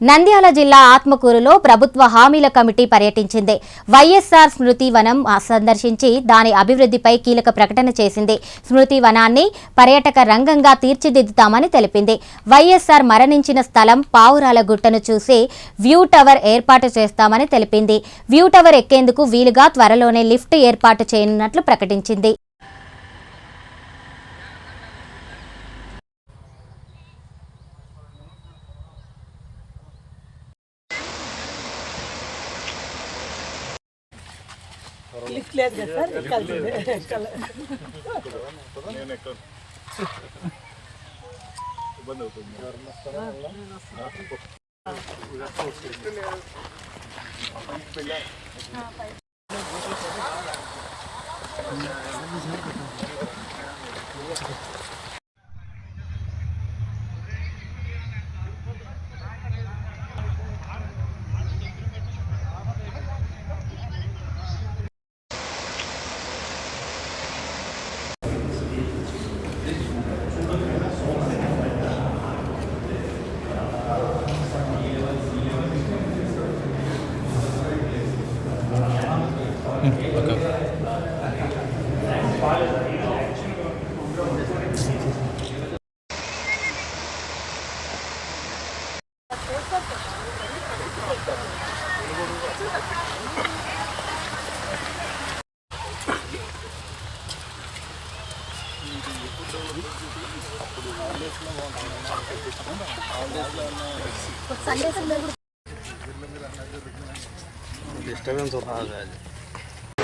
నంద్యాల జిల్లా ఆత్మకూరులో ప్రభుత్వ హామీల కమిటీ పర్యటించింది. వైఎస్ఆర్ స్మృతి వనం సందర్శించి దాని అభివృద్ధిపై కీలక ప్రకటన చేసింది. స్మృతి వనాన్ని పర్యాటక రంగంగా తీర్చిదిద్దుతామని తెలిపింది. వైఎస్ఆర్ మరణించిన స్థలం పావురాల గుట్టను చూసి వ్యూ టవర్ ఏర్పాటు చేస్తామని తెలిపింది. వ్యూ టవర్ ఎక్కేందుకు వీలుగా త్వరలోనే లిఫ్ట్ ఏర్పాటు చేయనున్నట్లు ప్రకటించింది. లిఫ్ట్ లేదు కదా సార్ ఎక్కాల్సిందే ఎక్కాలి.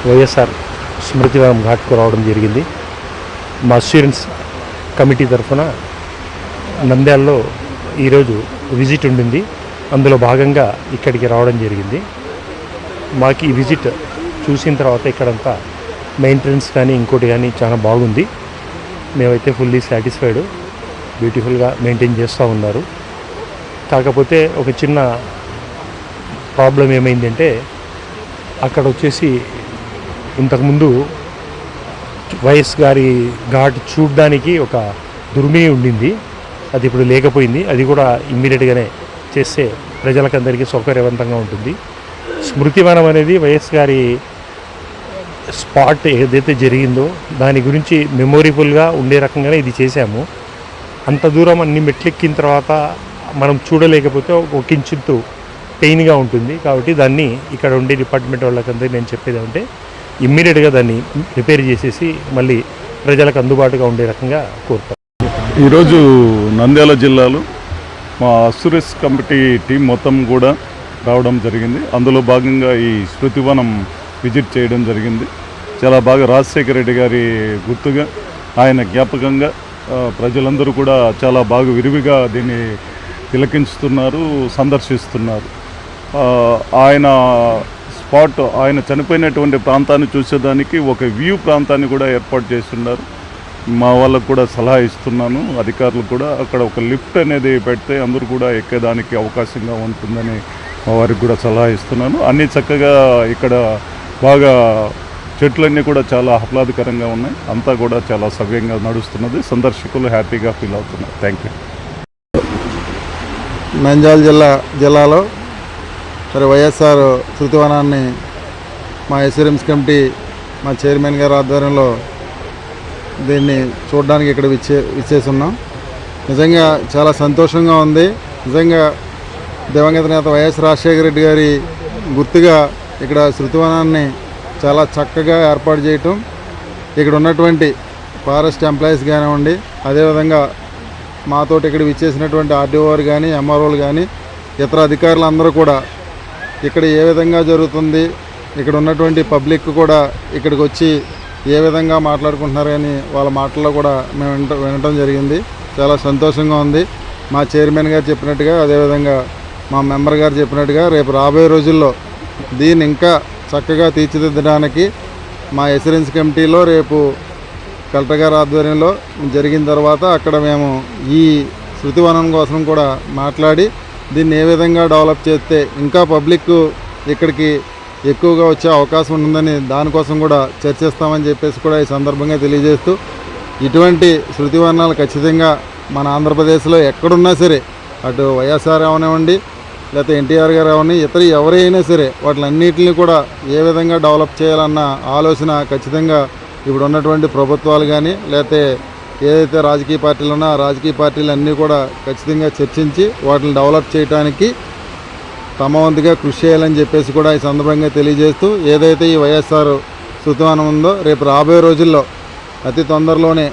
వైఎస్ఆర్ స్మృతివనం ఘాట్కు రావడం జరిగింది. మా స్టూడెంట్స్ కమిటీ తరఫున నంద్యాలలో ఈరోజు విజిట్ ఉండింది. అందులో భాగంగా ఇక్కడికి రావడం జరిగింది. మాకు ఈ విజిట్ చూసిన తర్వాత ఇక్కడంతా మెయింటెనెన్స్ కానీ ఇంకోటి కానీ చాలా బాగుంది. మేమైతే ఫుల్లీ సాటిస్ఫైడ్ బ్యూటిఫుల్గా మెయింటైన్ చేస్తూ ఉన్నారు. కాకపోతే ఒక చిన్న ప్రాబ్లం ఏమైందంటే అక్కడ వచ్చేసి ఇంతకుముందు వైఎస్ గారి ఘాట్ చూడడానికి ఒక దుర్మి ఉండింది. అది ఇప్పుడు లేకపోయింది. అది కూడా ఇమ్మీడియట్గానే చేస్తే ప్రజలకందరికీ సౌకర్యవంతంగా ఉంటుంది. స్మృతివనం అనేది వైఎస్ గారి స్పాట్ ఏదైతే జరిగిందో దాని గురించి మెమొరబుల్గా ఉండే రకంగానే ఇది చేశాము. అంత దూరం అన్ని మెట్లెక్కిన తర్వాత మనం చూడలేకపోతే ఒక ఇంచుతూ పెయిన్గా ఉంటుంది. కాబట్టి దాన్ని ఇక్కడ ఉండే డిపార్ట్మెంట్ వాళ్ళకందరికీ నేను చెప్పేది అంటే ఇమ్మీడియట్గా దాన్ని రిపేర్ చేసేసి మళ్ళీ ప్రజలకు అందుబాటుగా ఉండే రకంగా కోరుతాం. ఈరోజు నంద్యాల జిల్లాలో మా అసురెస్ కమిటీ టీం మొత్తం కూడా రావడం జరిగింది. అందులో భాగంగా ఈ శృతివనం విజిట్ చేయడం జరిగింది. చాలా బాగా రాజశేఖర రెడ్డి గారి గుర్తుగా ఆయన జ్ఞాపకంగా ప్రజలందరూ కూడా చాలా బాగా విరివిగా దీన్ని తిలకించుతున్నారు సందర్శిస్తున్నారు. ఆయన స్పాట్ ఆయన చనిపోయినటువంటి ప్రాంతాన్ని చూసేదానికి ఒక వ్యూ ప్రాంతాన్ని కూడా ఏర్పాటు చేస్తున్నారు. మా వాళ్ళకు కూడా సలహా ఇస్తున్నాను అధికారులు కూడా. అక్కడ ఒక లిఫ్ట్ అనేది పెడితే అందరూ కూడా ఎక్కేదానికి అవకాశంగా ఉంటుందని మా వారికి కూడా సలహా ఇస్తున్నాను. అన్నీ చక్కగా ఇక్కడ బాగా చెట్లన్నీ కూడా చాలా ఆహ్లాదకరంగా ఉన్నాయి. అంతా కూడా చాలా సవ్యంగా నడుస్తున్నది. సందర్శకులు హ్యాపీగా ఫీల్ అవుతున్నారు. థ్యాంక్ యూ నంజాల్ జిల్లా జిల్లాలో మరి వైఎస్ఆర్ శృతివనాన్ని మా ఎస్ఆర్ఎంస్ కమిటీ మా చైర్మన్ గారి ఆధ్వర్యంలో దీన్ని చూడడానికి ఇక్కడ విచ్చే విచ్చేసి ఉన్నాం నిజంగా చాలా సంతోషంగా ఉంది. నిజంగా దివంగత నేత వైఎస్ రాజశేఖర రెడ్డి గారి గుర్తుగా ఇక్కడ శృతివనాన్ని చాలా చక్కగా ఏర్పాటు చేయటం. ఇక్కడ ఉన్నటువంటి ఫారెస్ట్ ఎంప్లాయీస్ కానివ్వండి అదేవిధంగా మాతోటి ఇక్కడ విచ్చేసినటువంటి ఆర్డీఓలు కానీ ఎంఆర్ఓలు కానీ ఇతర అధికారులు అందరూ కూడా ఇక్కడ ఏ విధంగా జరుగుతుంది ఇక్కడ ఉన్నటువంటి పబ్లిక్ కూడా ఇక్కడికి వచ్చి ఏ విధంగా మాట్లాడుకుంటున్నారు అని వాళ్ళ మాటల్లో కూడా మేము వినటం జరిగింది. చాలా సంతోషంగా ఉంది. మా చైర్మన్ గారు చెప్పినట్టుగా అదేవిధంగా మా మెంబర్ గారు చెప్పినట్టుగా రేపు రాబోయే రోజుల్లో దీన్ని ఇంకా చక్కగా తీర్చిదిద్దడానికి మా ఎసిరెన్స్ కమిటీలో రేపు కలెక్టర్ గారి ఆధ్వర్యంలో జరిగిన తర్వాత అక్కడ మేము ఈ శృతివనం కోసం కూడా మాట్లాడి దీన్ని ఏ విధంగా డెవలప్ చేస్తే ఇంకా పబ్లిక్ ఇక్కడికి ఎక్కువగా వచ్చే అవకాశం ఉందని దానికోసం కూడా చర్చిస్తామని చెప్పేసి కూడా ఈ సందర్భంగా తెలియజేస్తూ ఇటువంటి శృతివర్ణాలు ఖచ్చితంగా మన ఆంధ్రప్రదేశ్లో ఎక్కడున్నా సరే అటు వైఎస్ఆర్ అవనివ్వండి లేకపోతే ఎన్టీఆర్ గారు అవన్నీ ఇతర ఎవరైనా సరే వాటిలన్నిటిని కూడా ఏ విధంగా డెవలప్ చేయాలన్న ఆలోచన ఖచ్చితంగా ఇప్పుడు ఉన్నటువంటి ప్రభుత్వాలు కానీ లేకపోతే ఏదైతే రాజకీయ పార్టీలు ఉన్నా రాజకీయ పార్టీలు అన్నీ కూడా ఖచ్చితంగా చర్చించి వాటిని డెవలప్ చేయడానికి తమ వంతుగా కృషి చేయాలని చెప్పేసి కూడా ఈ సందర్భంగా తెలియజేస్తూ ఏదైతే ఈ వైఎస్ఆర్ శృతివనం ఉందో రేపు రాబోయే రోజుల్లో అతి తొందరలోనే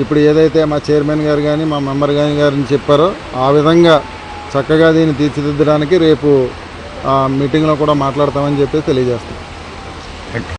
ఇప్పుడు ఏదైతే మా చైర్మన్ గారు కానీ మా మెంబర్ గారి గారిని చెప్పారో ఆ విధంగా చక్కగా దీన్ని తీర్చిదిద్దడానికి రేపు ఆ మీటింగ్లో కూడా మాట్లాడతామని చెప్పి తెలియజేస్తాం.